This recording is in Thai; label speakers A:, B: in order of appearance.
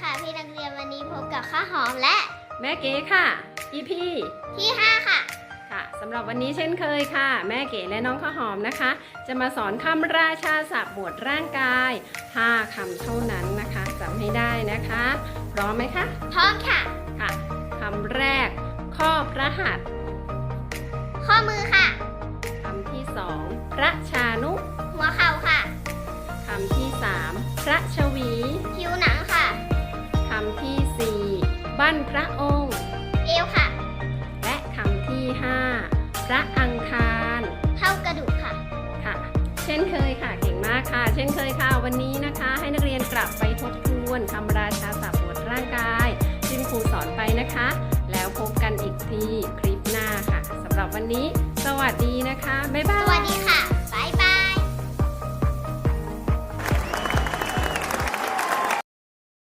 A: ค่ะ พี่นักเรียนวันนี้พบกับข้าวหอมและ
B: แม่เก๋ค่ะ EP
A: ที่ 5 ค่ะ
B: ค่ะสำหรับวันนี้เช่นเคยค่ะ แม่เก๋และน้องข้าวหอมนะคะ จะมาสอนคำราชาศัพท์หมวดร่างกาย 5คำเท่านั้นนะคะจำให้ได้นะคะ พร้อมไหมคะ
A: พร้อมค่ะ
B: ค่ะคำแรก ข้อพระหัตถ์
A: ข้อมือค่ะ
B: คำที่สองพระชานุ
A: หัวเข่าค่ะ
B: คำที่สามพระช บั้นพระองค์
A: เอวค่ะ
B: และคำที่ห้าพระอังคาร
A: เท่ากระดูกค่ะ
B: ค่ะ เช่นเคยค่ะ เก่งมากค่ะ เช่นเคยค่ะ วันนี้นะคะ ให้นักเรียนกลับไปทบทวนคำราชาศัพท์หมวดร่างกายที่คุณครูสอนไปนะคะ แล้วพบกันอีกทีคลิปหน้าค่ะสำหรับวันนี้ สวัสดีนะคะ บ๊ายบา
A: ส
B: ย
A: วัสดีค่ะ